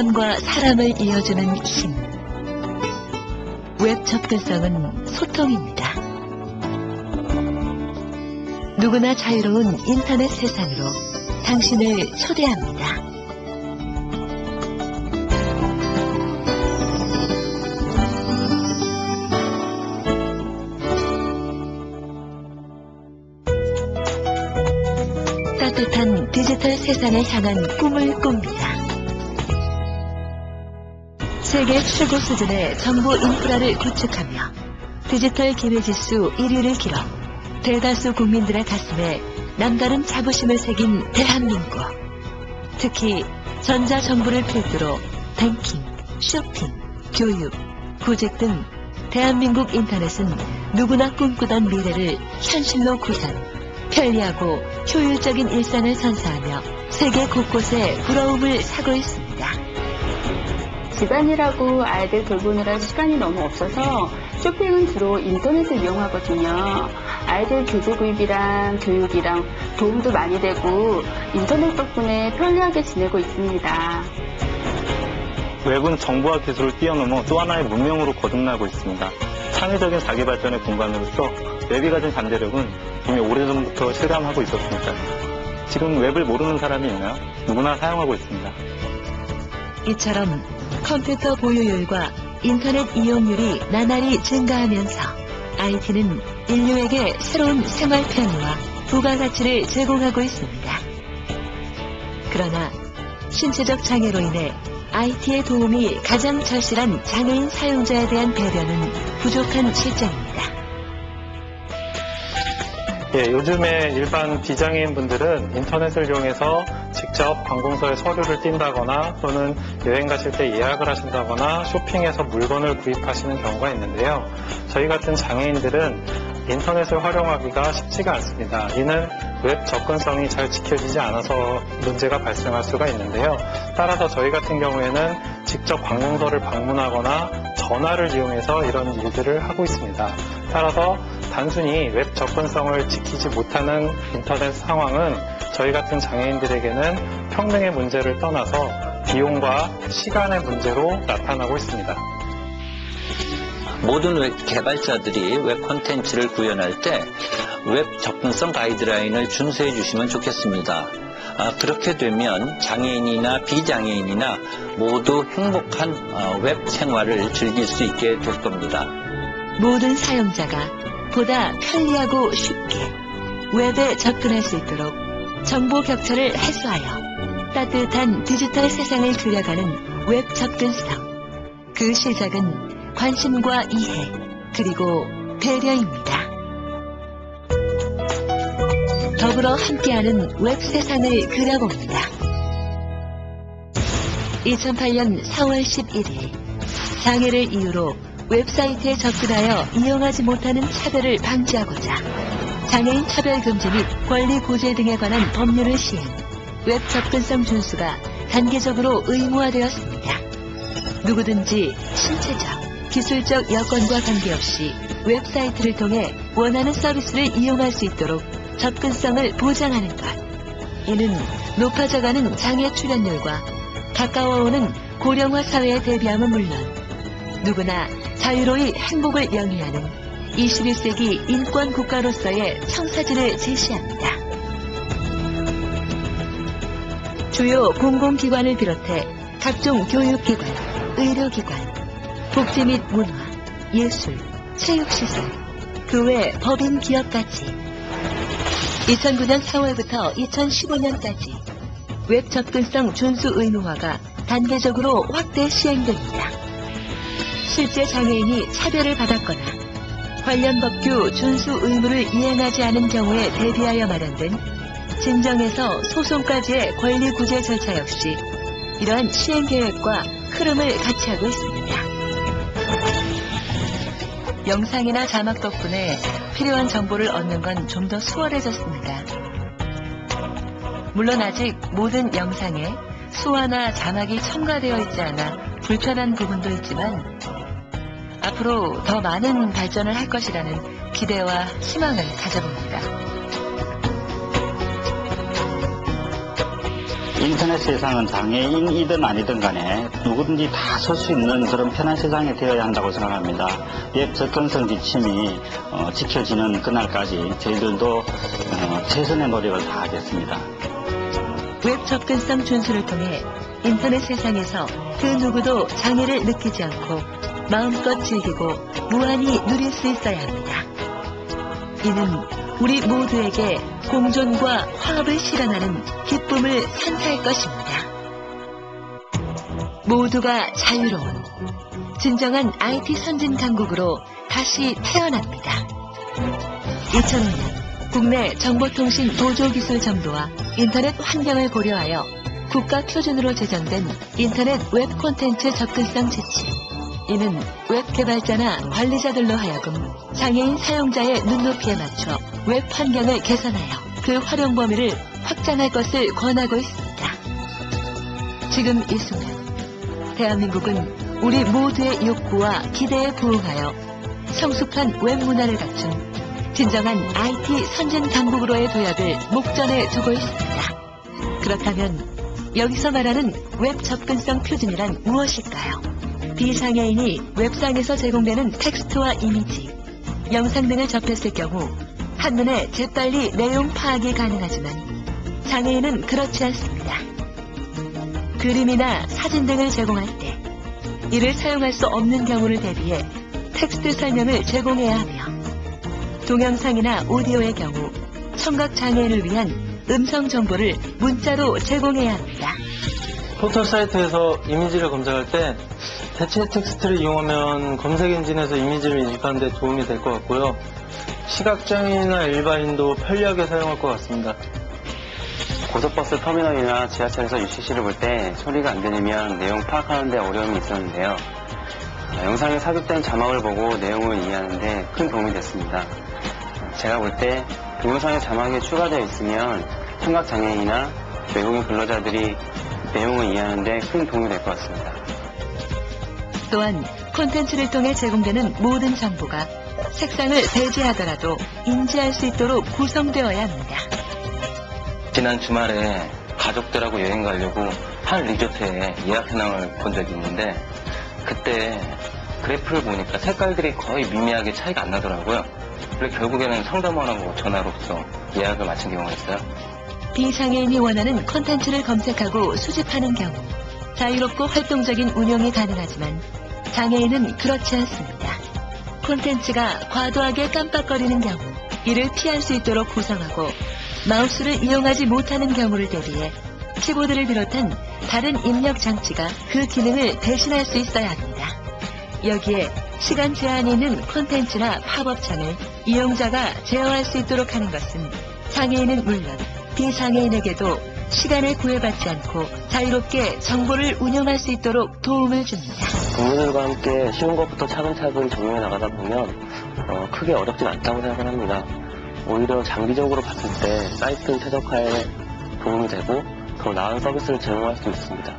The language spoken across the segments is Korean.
사람과 사람을 이어주는 힘. 웹 접근성은 소통입니다. 누구나 자유로운 인터넷 세상으로 당신을 초대합니다. 따뜻한 디지털 세상을 향한 꿈을 꿉니다. 세계 최고 수준의 정보 인프라를 구축하며 디지털 기회지수 1위를 기록, 대다수 국민들의 가슴에 남다른 자부심을 새긴 대한민국. 특히 전자정보를 필두로 뱅킹, 쇼핑, 교육, 구직 등 대한민국 인터넷은 누구나 꿈꾸던 미래를 현실로 구상, 편리하고 효율적인 일상을 선사하며 세계 곳곳에 부러움을 사고 있습니다. 집안일하고 아이들 돌보느라 시간이 너무 없어서 쇼핑은 주로 인터넷을 이용하거든요. 아이들 교재 구입이랑 교육이랑 도움도 많이 되고 인터넷 덕분에 편리하게 지내고 있습니다. 웹은 정보와 기술을 뛰어넘어 또 하나의 문명으로 거듭나고 있습니다. 창의적인 자기 발전의 공간으로서 웹이 가진 잠재력은 이미 오래전부터 실감하고 있었습니다. 지금 웹을 모르는 사람이 있나요? 누구나 사용하고 있습니다. 이처럼 컴퓨터 보유율과 인터넷 이용률이 나날이 증가하면서 IT는 인류에게 새로운 생활 편의와 부가가치를 제공하고 있습니다. 그러나 신체적 장애로 인해 IT의 도움이 가장 절실한 장애인 사용자에 대한 배려는 부족한 실정입니다. 예, 요즘에 일반 비장애인 분들은 인터넷을 이용해서 직접 관공서에 서류를 띈다거나 또는 여행 가실 때 예약을 하신다거나 쇼핑해서 물건을 구입하시는 경우가 있는데요. 저희 같은 장애인들은 인터넷을 활용하기가 쉽지가 않습니다. 이는 웹 접근성이 잘 지켜지지 않아서 문제가 발생할 수가 있는데요. 따라서 저희 같은 경우에는 직접 관공서를 방문하거나 전화를 이용해서 이런 일들을 하고 있습니다. 따라서 단순히 웹 접근성을 지키지 못하는 인터넷 상황은 저희 같은 장애인들에게는 평등의 문제를 떠나서 비용과 시간의 문제로 나타나고 있습니다. 모든 웹 개발자들이 웹 콘텐츠를 구현할 때 웹 접근성 가이드라인을 준수해 주시면 좋겠습니다. 아, 그렇게 되면 장애인이나 비장애인이나 모두 행복한 어, 웹 생활을 즐길 수 있게 될 겁니다. 모든 사용자가 보다 편리하고 쉽게 웹에 접근할 수 있도록 정보 격차를 해소하여 따뜻한 디지털 세상을 그려가는 웹 접근성. 그 시작은 관심과 이해, 그리고 배려입니다. 더불어 함께하는 웹 세상을 그려봅니다. 2008년 4월 11일 장애를 이유로 웹사이트에 접근하여 이용하지 못하는 차별을 방지하고자 장애인 차별 금지 및 권리 보제 등에 관한 법률을 시행, 웹 접근성 준수가 단계적으로 의무화되었습니다. 누구든지 신체적, 기술적 여건과 관계없이 웹사이트를 통해 원하는 서비스를 이용할 수 있도록 접근성을 보장하는 것. 이는 높아져가는 장애 출연율과 가까워오는 고령화 사회에 대비함은 물론 누구나 자유로이 행복을 영위하는 21세기 인권 국가로서의 청사진을 제시합니다. 주요 공공기관을 비롯해 각종 교육기관, 의료기관, 복지 및 문화, 예술, 체육시설, 그 외 법인 기업까지 2009년 4월부터 2015년까지 웹 접근성 준수 의무화가 단계적으로 확대 시행됩니다. 실제 장애인이 차별을 받았거나 관련 법규 준수 의무를 이행하지 않은 경우에 대비하여 마련된 진정에서 소송까지의 권리 구제 절차 역시 이러한 시행 계획과 흐름을 같이 하고 있습니다. 영상이나 자막 덕분에 필요한 정보를 얻는 건 좀 더 수월해졌습니다. 물론 아직 모든 영상에 수화나 자막이 첨가되어 있지 않아 불편한 부분도 있지만 앞으로 더 많은 발전을 할 것이라는 기대와 희망을 가져봅니다. 인터넷 세상은 장애인이든 아니든 간에 누구든지 다설수 있는 그런 편한 세상이 되어야 한다고 생각합니다. 웹 접근성 지침이 어, 지켜지는 그날까지 저희들도 어, 최선의 노력을 다하겠습니다. 웹 접근성 준수를 통해 인터넷 세상에서 그 누구도 장애를 느끼지 않고 마음껏 즐기고 무한히 누릴 수 있어야 합니다. 이는 우리 모두에게 공존과 화합을 실현하는 기쁨을 선사할 것입니다. 모두가 자유로운 진정한 IT 선진 강국으로 다시 태어납니다. 2005년 국내 정보통신 보조기술 정도와 인터넷 환경을 고려하여 국가 표준으로 제정된 인터넷 웹 콘텐츠 접근성 지침. 이는 웹 개발자나 관리자들로 하여금 장애인 사용자의 눈높이에 맞춰 웹 환경을 개선하여 그 활용 범위를 확장할 것을 권하고 있습니다. 지금 이 순간 대한민국은 우리 모두의 욕구와 기대에 부응하여 성숙한 웹 문화를 갖춘 진정한 IT 선진 강국으로의 도약을 목전에 두고 있습니다. 그렇다면 여기서 말하는 웹 접근성 표준이란 무엇일까요? 비장애인이 웹상에서 제공되는 텍스트와 이미지, 영상 등을 접했을 경우 한눈에 재빨리 내용 파악이 가능하지만 장애인은 그렇지 않습니다. 그림이나 사진 등을 제공할 때 이를 사용할 수 없는 경우를 대비해 텍스트 설명을 제공해야 하며 동영상이나 오디오의 경우 청각 장애인을 위한 음성 정보를 문자로 제공해야 합니다. 포털 사이트에서 이미지를 검색할 때 대체 텍스트를 이용하면 검색 엔진에서 이미지를 인식하는 데 도움이 될 것 같고요. 시각장애인이나 일반인도 편리하게 사용할 것 같습니다. 고속버스 터미널이나 지하철에서 UCC를 볼 때 소리가 안 들리면 내용 파악하는 데 어려움이 있었는데요. 아, 영상에 삽입된 자막을 보고 내용을 이해하는데 큰 도움이 됐습니다. 제가 볼 때 동영상에 자막이 추가되어 있으면 청각장애인이나 외국인 근로자들이 내용을 이해하는데 큰 도움이 될 것 같습니다. 또한 콘텐츠를 통해 제공되는 모든 정보가 색상을 배제하더라도 인지할 수 있도록 구성되어야 합니다. 지난 주말에 가족들하고 여행 가려고 한 리조트에 예약해놓을 본 적이 있는데 그때 그래프를 보니까 색깔들이 거의 미미하게 차이가 안 나더라고요. 그래서 결국에는 상담원 하고 전화로서 예약을 마친 경우가 있어요. 비장애인이 원하는 콘텐츠를 검색하고 수집하는 경우 자유롭고 활동적인 운영이 가능하지만 장애인은 그렇지 않습니다. 콘텐츠가 과도하게 깜빡거리는 경우 이를 피할 수 있도록 구성하고 마우스를 이용하지 못하는 경우를 대비해 키보드를 비롯한 다른 입력 장치가 그 기능을 대신할 수 있어야 합니다. 여기에 시간 제한이 있는 콘텐츠나 팝업창을 이용자가 제어할 수 있도록 하는 것은 장애인은 물론 비장애인에게도 시간을 구애받지 않고 자유롭게 정보를 운영할 수 있도록 도움을 줍니다. 동료들과 함께 쉬운 것부터 차근차근 적용해 나가다 보면 어, 크게 어렵진 않다고 생각을 합니다. 오히려 장기적으로 봤을 때 사이트 최적화에 도움이 되고 더 나은 서비스를 제공할 수 있습니다.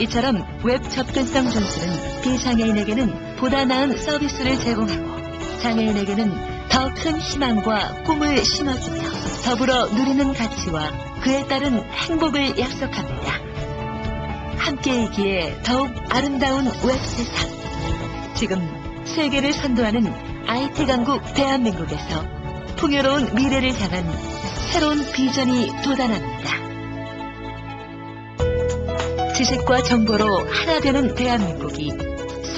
이처럼 웹 접근성 준수는 비장애인에게는 보다 나은 서비스를 제공하고 장애인에게는 더 큰 희망과 꿈을 심어주며 더불어 누리는 가치와 그에 따른 행복을 약속합니다. 함께이기에 더욱 아름다운 웹 세상. 지금 세계를 선도하는 IT 강국 대한민국에서 풍요로운 미래를 향한 새로운 비전이 돋아납니다. 지식과 정보로 하나 되는 대한민국이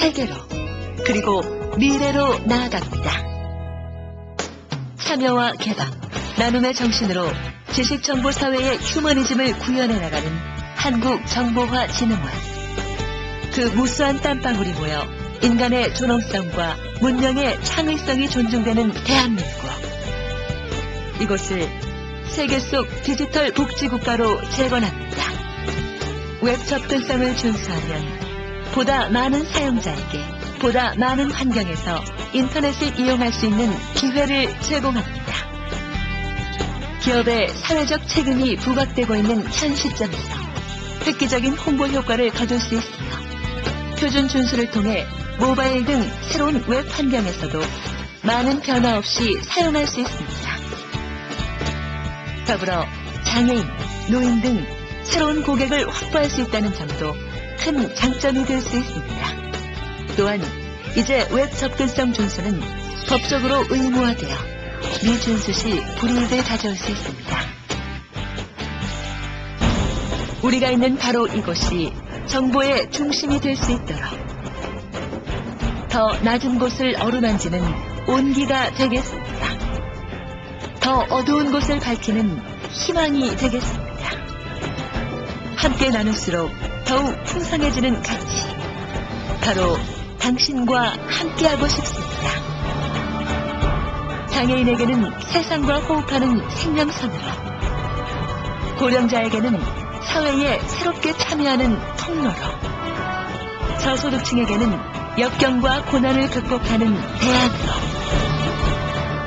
세계로 그리고 미래로 나아갑니다. 참여와 개방, 나눔의 정신으로 지식정보 사회의 휴머니즘을 구현해 나가는 한국정보화진흥원. 그 무수한 땀방울이 모여 인간의 존엄성과 문명의 창의성이 존중되는 대한민국. 이곳을 세계 속 디지털 복지국가로 재건합니다. 웹 접근성을 준수하면 보다 많은 사용자에게 보다 많은 환경에서 인터넷을 이용할 수 있는 기회를 제공합니다. 기업의 사회적 책임이 부각되고 있는 현 시점에서 획기적인 홍보 효과를 거둘 수 있으며 표준 준수를 통해 모바일 등 새로운 웹 환경에서도 많은 변화 없이 사용할 수 있습니다. 더불어 장애인, 노인 등 새로운 고객을 확보할 수 있다는 점도 큰 장점이 될 수 있습니다. 또한 이제 웹 접근성 준수는 법적으로 의무화되어 미준수 시 불이익을 가져올 수 있습니다. 우리가 있는 바로 이곳이 정보의 중심이 될 수 있도록 더 낮은 곳을 어루만지는 온기가 되겠습니다. 더 어두운 곳을 밝히는 희망이 되겠습니다. 함께 나눌수록 더욱 풍성해지는 가치. 바로 당신과 함께하고 싶습니다. 장애인에게는 세상과 호흡하는 생명선으로, 고령자에게는 사회에 새롭게 참여하는 통로로, 저소득층에게는 역경과 고난을 극복하는 대안으로,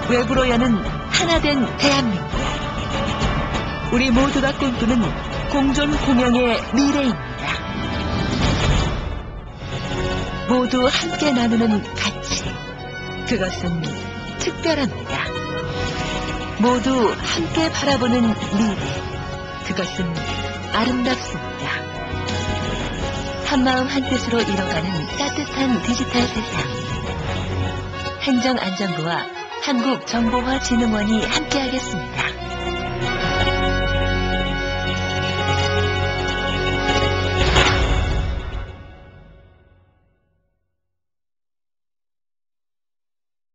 외부로 여는 하나된 대한민국. 우리 모두가 꿈꾸는 공존 공영의 미래입니다. 모두 함께 나누는 가치. 그것은 특별합니다. 모두 함께 바라보는 미래. 그것은 아름답습니다. 한마음 한뜻으로 이뤄가는 따뜻한 디지털 세상. 행정안전부와 한국정보화진흥원이 함께하겠습니다.